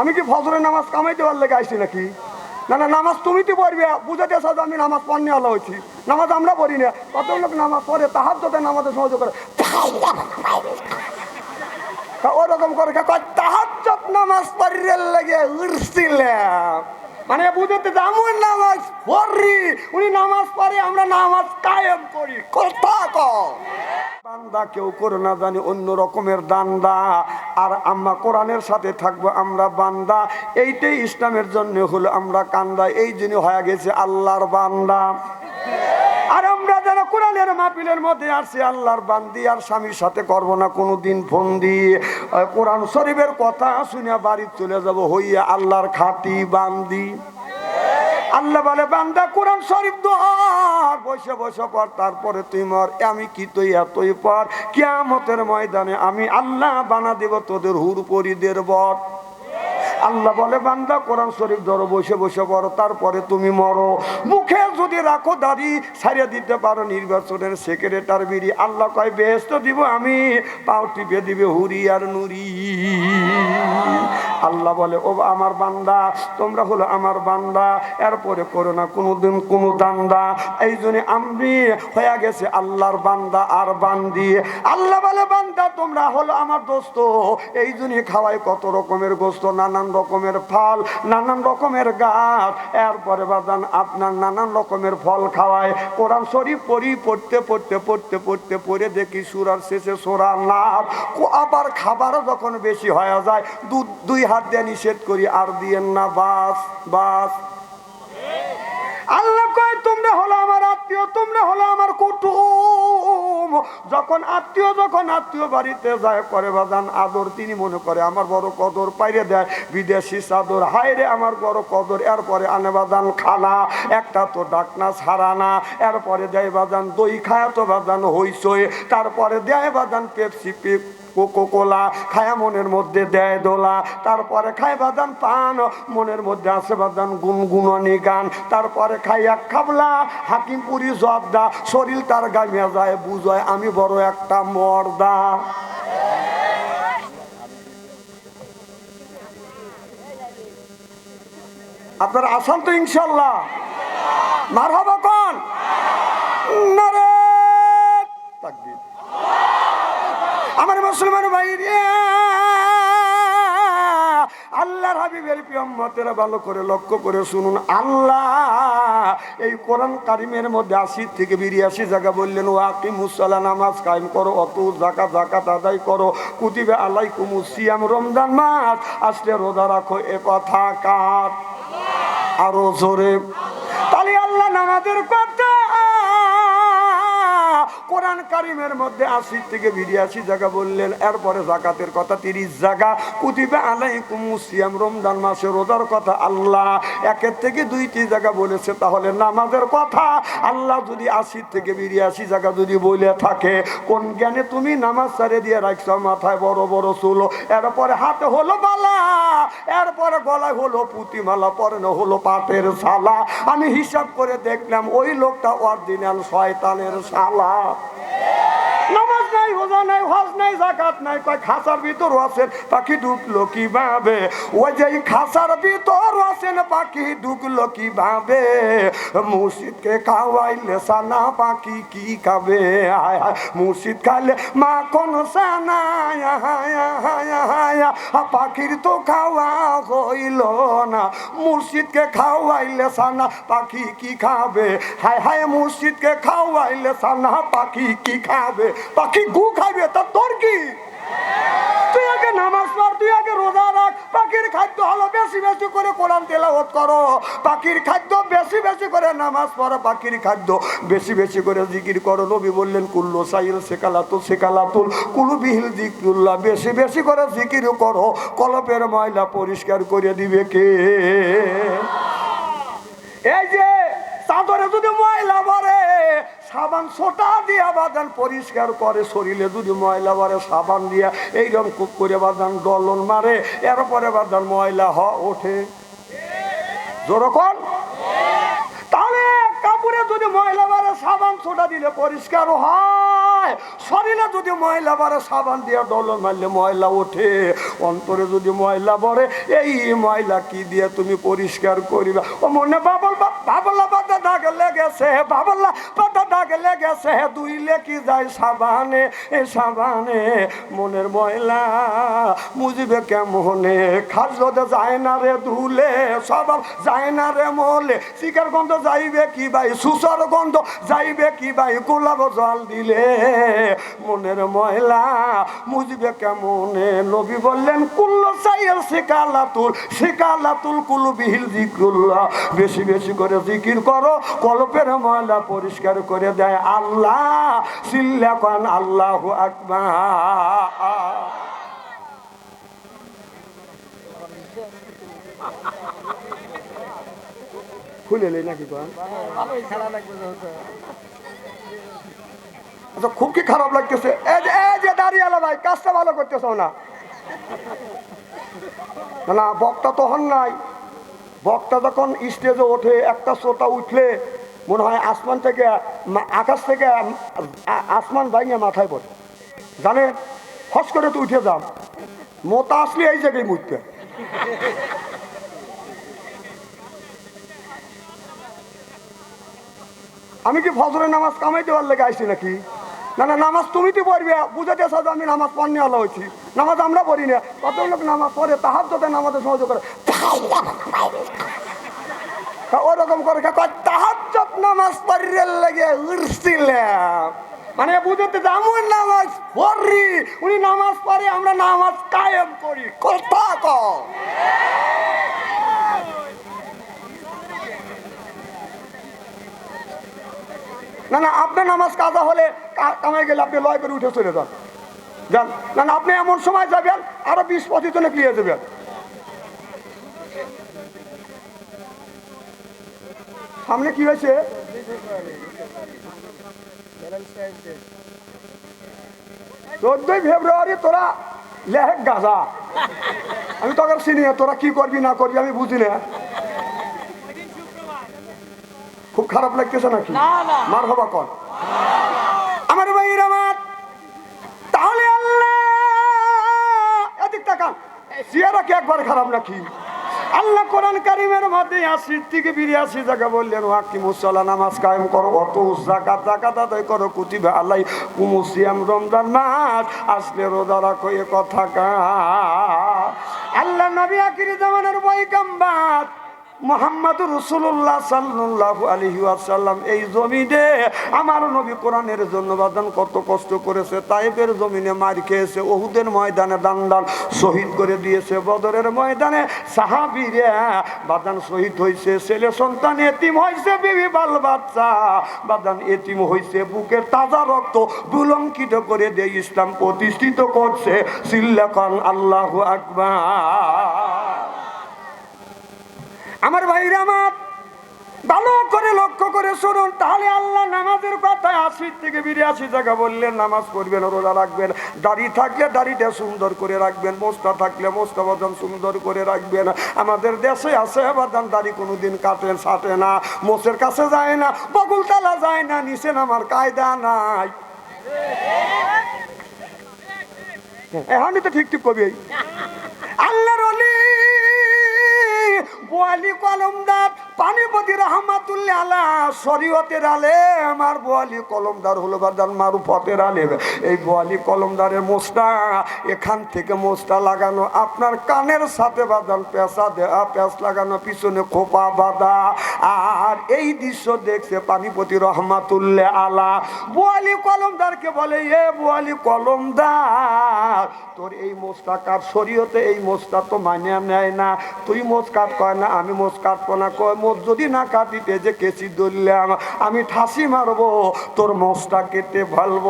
আমি কি ফজরের নামাজ কামাইতে পারলে গাইছি নাকি? না না, নামাজ তুমি তো পড়বে। বুঝাতে সাথে আমি নামাজ পড়নি আলো হয়েছি। নামাজ আমরা পড়ি না। কত লোক নামাজ পড়ে তাহার যাতে নামাজে সহযোগ করে। ওরকম করে তাহার নামাজ পড়িয়ে লেগে উঠছিলাম মানে বুঝতে আমার নামাজ পড়ি, উনি নামাজ পড়ে, আমরা নামাজ কায়েম করি। কথা কম বান্দা কেউ করে না জানি অন্য রকমের দান্দা। আর আমরা কোরআনের সাথে থাকব, আমরা বান্দা। এইটাই ইসলামের জন্য হলো আমরা কান্দা। এই জন্য হয়ে গেছে আল্লাহর বান্দা। কোরআনের মাহফিলের মধ্যে আসছি আল্লাহর বান্দি, আর স্বামীর সাথে করব না কোনো দিন ফোন দিয়ে কোরআন শরীফের কথা শুনে বাড়ি চলে যাব, হইয়া আল্লাহর খাটি বান্দি। আল্লাহ বলে, বান্দা, কোরআন শরীফ দোয়ার বসে বসে পর তারপরে তুই মর। আমি কি তুই, এতই পর। কিয়ামতের ময়দানে আমি আল্লাহ বানা দেব তোদের হুর পরিদের বর। আল্লাহ বলে, বান্দা, কোরআন শরীফ ধরো, বসে বসে পড়ো, তারপরে তুমি মরো। মুখে যদি রাখো দাঁড়ি ছাড়িয়ে দিতে পারো, নির্বাচনের সেক্রেটার বিড়ি। আল্লাহ কয় বেহস্ত দিব আমি, পাও টিপে দিবে হুরি আর নুরি আল্লাহ বলে, ও আমার বান্দা, তোমরা হলো আমার বান্দা। এরপরে করো না, কোনোদিন কোনো দান্দা। এই জন্য আমি হয়ে গেছে আল্লাহর বান্দা আর বান্দি। আল্লাহ বলে, বান্দা, তোমরা হলো আমার দোস্ত। এই জন্য খাওয়াই কত রকমের গোস্ত, নানান রকমের ফল, নানান রকমের গাছ। এরপরে বাদান, আপনার নানান রকমের ফল খাওয়ায় কোরআন শরীফ পড়ি, পড়তে পড়তে পড়তে পড়তে, পড়ে দেখি সুরার শেষে সোরা লাভ আবার খাবারও যখন বেশি হয়ে যায় দু- দুই হাত দিয়ে নিষেধ করি, আর দিয়েন না, বাস বাস। আল্লাহ কয়, তোমরা হলো আমার আত্মীয়, তোমরা হলো আমার কুটুম। যখন আত্মীয় যখন আত্মীয় বাড়িতে যায়, করে, বাজান, আদর তিনি মনে করে, আমার বড় কদর পাইরে দেয়, বিদেশি চাদর হাইরে আমার বড় কদর। এরপরে আনে, বাজান, খানা, একটা তো ডাকনা ছাড়া না। এরপরে দেয় বাজান, দই খায় তো বাজান হইসই তারপরে দেয়, বাজান, পেপসি, পেপ কোকো কোলা খায়া মনের মধ্যে দেয় দোলা, তারপরে খায় বাদান পান, মনের মধ্যে আছে বাদান গুনগুননি গান, তারপরে খাই এক খাবলা, হাকিমপুরি জর্দা, শরীর তার গামিয়া যায়, বুঝয়, আমি বড় একটা মর্দা। আপনার আসান তো ইনশাল্লাহ। মার হবা কন নারে তাকবীর আমার মুসলমান আল্লাহর হাবিবের প্রিয়ম্মতেরা ভালো করে লক্ষ্য করে শুনুন। আল্লাহ এই কোরআন কারিমের মধ্যে আশি থেকে বিরিয়াশি জায়গা বললেন ও আকি মুসাল্লা নামাজ কায়েম করো, অত জাকা জাকাত আদায় করো, কুতিবে আলাই কুমু সিয়াম, রমজান মাস, আসলে রোজা রাখো, এ কথা কার? আরও জোরে। তাহলে আল্লাহ নামাজের কথা কোরআন কারিমের মধ্যে আশি থেকে বিরিয়াশি জায়গা বললেন, এরপরে জাকাতের কথা তিরিশ জায়গা। কুতিবে আলাইকুম সিয়াম, রমজান মাসে রোজার কথা আল্লাহ একের থেকে দুইটি জায়গা বলেছে, তাহলে নামাজের কথা। আল্লাহ যদি আশি থেকে বিরিয়াশি জায়গা যদি বলে থাকে, কোন জ্ঞানে তুমি নামাজ সারে দিয়ে রাখছো? মাথায় বড় বড় চুল, এরপরে হাতে হলো বালা। এরপরে গলা হলো পুঁতিমালা পরে হলো পাটের শালা। আমি হিসাব করে দেখলাম ওই লোকটা অরিজিনাল শয়তানের শালা। রোজা নাই হজ নাই, জাকাত নাই, কয় খাসার ভিতর আছেন, পাখি ঢুকলো কীভাবে? ওই যে খাসার ভিতর আছেন, পাখি ঢুকলো কীভাবে? মুর্শিদকে খাওয়াইলে সানা, পাখি কি খাবে? মুর্শিদ খাইলে মা কোন সানা? পাখির তো খাওয়া হইল না। মুর্শিদকে খাওয়াইলে সানা, পাখি কি খাবে? হায় হায়, মুর্শিদকে খাওয়াইলে সানা, পাখি কি খাবে? পাখি গু খাবে তা তোর কি? তুই আগে নামাজ পড়, তুই আগে রোজা রাখ। পাখির খাদ্য হলো বেশি বেশি করে কোরআন তেলাওয়াত করো। পাখির খাদ্য বেশি বেশি করে নামাজ পড়ো পাখির খাদ্য বেশি বেশি করে জিকির করো। নবী বললেন, কুল্লো সাইল শেখালাতুল শেখালাতুল কুলু বিহিল জিকুল্লাহ বেশি বেশি করে জিকির করো। কলপের ময়লা পরিষ্কার করে দিবে কে? এই যে চাদরে যদি ময়লা ভরে সাবান সোটা দিয়া বাদান পরিষ্কার করে শরীরে যদি ময়লা ভরে সাবান দিয়া এইরকম কুক করে বাদান ডলন মারে, এরপরে বাদান ময়লা হ, ওঠে। যেরকম তাহলে কাপড়ে যদি ময়লা বারে সাবান দিলে পরিষ্কার হয়। শরীরে যদি ময়লা বারে সাবান দিয়ে ডলন মারলে ময়লা ওঠে। অন্তরে যদি ময়লা ভরে এই ময়লা কি দিয়ে তুমি পরিষ্কার করিবা? ও মনে বাবল বাবলা পাতা দাগ লেগেছে, বাবলা পাতা দাগ লেগেছে, দুই লেকি যায় সাবানে, এ সাবানে, মনের ময়লা মুজিবে কেমনে? খাস যদি যায় না রে ধুলে, সবার যায় না রে মলে, শিকার গন্ধ যাইবে কি ভাই? সুসর গন্ধ যাইবে কি ভাই? গোলাপ জল দিলে মনের ময়লা মুজবে কেমনে? নবী বললেন, কুল্ল চাইয়ের শিকালা তুল শিকালা তুল কুলু বিহিল জিকুল্লাহ বেশি বেশি করে জিকির করো। কলপের ময়লা পরিষ্কার করে দেয় আল্লাহ কান আল্লাহ আকবার। খুলে নাকি আচ্ছা খুব কি খারাপ লাগতেছে? দাঁড়িয়ে ভাই কাজটা ভালো করতেছ না, না বক্তা তো হন নাই। বক্তা যখন স্টেজে ওঠে, একটা শ্রোতা উঠলে মনে হয় আসমান থেকে আকাশ থেকে আসমান ভাঙিয়ে মাথায় পড়ে। জানে? হস করে তো উঠে যান মোতা আসলে এই জায়গায় মুখতে আমি কি ফজরের নামাজ কামাই দেওয়ার লেগে নাকি? না না, নামাজ তুমি তো পড়বে। বুঝাতে চাও আমি নামাজ পড়নে আলো হয়েছি। নামাজ আমরা পড়ি না। কত লোক নামাজ পড়ে? তাহার যাতে নামাজে সহযোগ করে। ওরকম করে তাহার নামাজ পড়িয়ে লেগে উঠছিলাম মানে বুঝতে আমার নামাজ পড়ি, উনি নামাজ পড়ে, আমরা নামাজ কায়েম করি। কথা কম না না আপনার নামাজ কাজা হলে কা- কামাই গেলে আপনি লয় করে উঠে চলে যান। না না, আপনি এমন সময় যাবেন, আরও বিশ পঁচিশ জনে ক্লিয়ার দেবেন সামনে কি হয়েছে? চোদ্দই ফেব্রুয়ারি তোরা লেহেক গাজা। আমি তোকে চিনি তোরা কি করবি না করবি আমি বুঝি না। খুব খারাপ লাগতেছে নাকি? মার হবা কন। আমার ভাইয়ের আমার। তাহলে আল্লাহ এদিক তাকান। সিয়ারা কি একবার খারাপ নাকি? আল্লাহ কোরআন কারিমের মধ্যে আশির থেকে বিরিয়াশি জায়গা বললেন, ওয়াকি মুসলা নামাজ কায়েম করো, অত জাকাত জাকাত আদায় করো, কুতিবে আল্লাহ কুমুসিয়াম রমজান মাস, আসলে রোজা রাখো, এ কথা কা আল্লাহ নবী আকির জামানের বই কাম্বাত মোহাম্মদ রসুল্লাহ সাল্লাহ আলহি আসাল্লাম এই জমিনে আমার নবী কোরআনের জন্য বাদান কত কষ্ট করেছে তাইপের জমিনে মার খেয়েছে ওহুদের ময়দানে দান দান শহীদ করে দিয়েছে, বদরের ময়দানে সাহাবিরে বাদান শহীদ হয়েছে ছেলে সন্তান এতিম হয়েছে বিবি বাল বাচ্চা বাদান এতিম হয়েছে বুকের তাজা রক্ত বুলঙ্কিত করে দিয়ে ইসলাম প্রতিষ্ঠিত করছে সিল্লাকান আল্লাহ আকবার। আমার ভাইরা আমার, ভালো করে লক্ষ্য করে শুনুন, তাহলে আল্লাহ নামাজের কথা আশি থেকে বিরাশি জায়গা বললেন, নামাজ পড়বেন, রোজা রাখবেন, দাড়ি থাকলে দাড়িটা সুন্দর করে রাখবেন, মোস্তা থাকলে মোস্তা বদন সুন্দর করে রাখবেন। আমাদের দেশে আছে বাদান দাড়ি কোনো দিন কাটেন সাটে না, মোষের কাছে যায় না বগুল তালা যায় না, নিচে আমার কায়দা নাই। এখনই তো ঠিক ঠিক কবি। আল্লাহর वाली कॉलमदार पानिपती रहमातुल्ल्याला শরীয়তের আলে, আমার বোয়ালি কলমদার হলো বাদান মারুফতের আলে। এই বোয়ালি কলমদারের মোস্তা এখান থেকে মোস্তা লাগানো, আপনার কানের সাথে বাদান পেঁচা দেয়া পেঁচ লাগানো, পিছনে খোপা বাঁধা। আর এই দৃশ্য দেখছে পানিপতি রহমাতুল্লাহ আলা। বোয়ালি কলমদারকে বলে, এ বোয়ালি কলমদার, তোর এই মোস্তা কার শরীয়তে এই মোস্তা তো মানে নেয় না। তুই মোজ কাট কয় না, আমি মোজ কাটবো না। কয় মোজ যদি না কাটিতে যে কেসি ধরলাম আমি ঠাসি মারবো, তোর মোজটা কেটে ফেলব।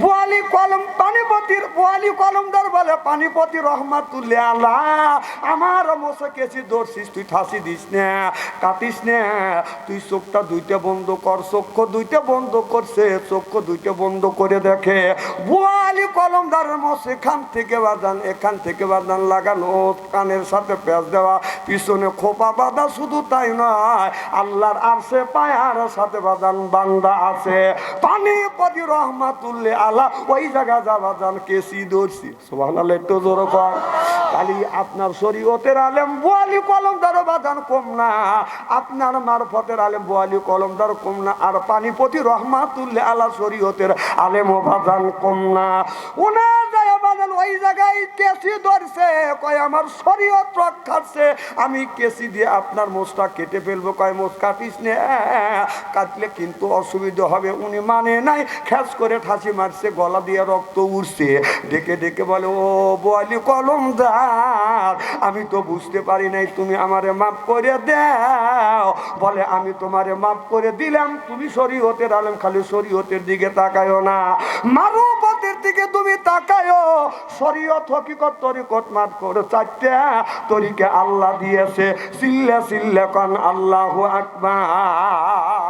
বোয়ালি কলম, পানিপতির বোয়ালি কলমদার বলে, পানিপতি রহমাতুল্লাহ আলা আমার মোসে কেসি ধরছিস, তুই ঠাসি দিস না, কাটিস না। তুই চোখটা দুইটা বন্ধ কর চক্ষু দুইটা বন্ধ করছে চক্ষু দুইটা বন্ধ করে দেখে। বোয়ালি কলমদারের মোস, এখান থেকে বাদান, এখান থেকে বাদান লাগানো, কানের সাথে পেঁচ দেওয়া, পিছনে খোপা বাঁধা, শুধু তাই নয়, আল্লাহর আরশে পায়ার সাথে বাজান বান্দা আছে। পানি পদি আলা ওই জায়গা যা বাজান কেসি সুবহানাল্লাহ, একটু কর। খালি আপনার শরীয়তের আলেম, বোয়ালি কলমদার বাজান কম না। আপনার মারফতের আলেম, বোয়ালি কলমদার কম না। আর পানিপতি রহমাতুল্লাহ আলা শরীয়তের আলেম ও বাজান কম না। ওনার কয় আমার আমি কেসি দিয়ে আপনার মোষটা কেটে ফেলব, কয় মোষ কাটিস কাটলে কিন্তু অসুবিধা হবে, উনি মানে নাই। খ্যাস করে ঠাসি মারছে, গলা দিয়ে রক্ত উঠছে ডেকে ডেকে বলে, ও বোয়ালি কলমদার, আমি তো বুঝতে পারি নাই, তুমি আমারে মাফ করে দাও। বলে, আমি তোমারে মাফ করে দিলাম, তুমি শরীয়তের আলেম, খালি শরীয়তের দিকে তাকায়ও না। মারুপতের দিকে তুমি তাকায়ও শরীয়ত হকিকত, তরিকত মাত করে। চারটে তরিকে আল্লাহ দিয়েছে, সিল্লে সিল্লে কন আল্লাহু আকবার।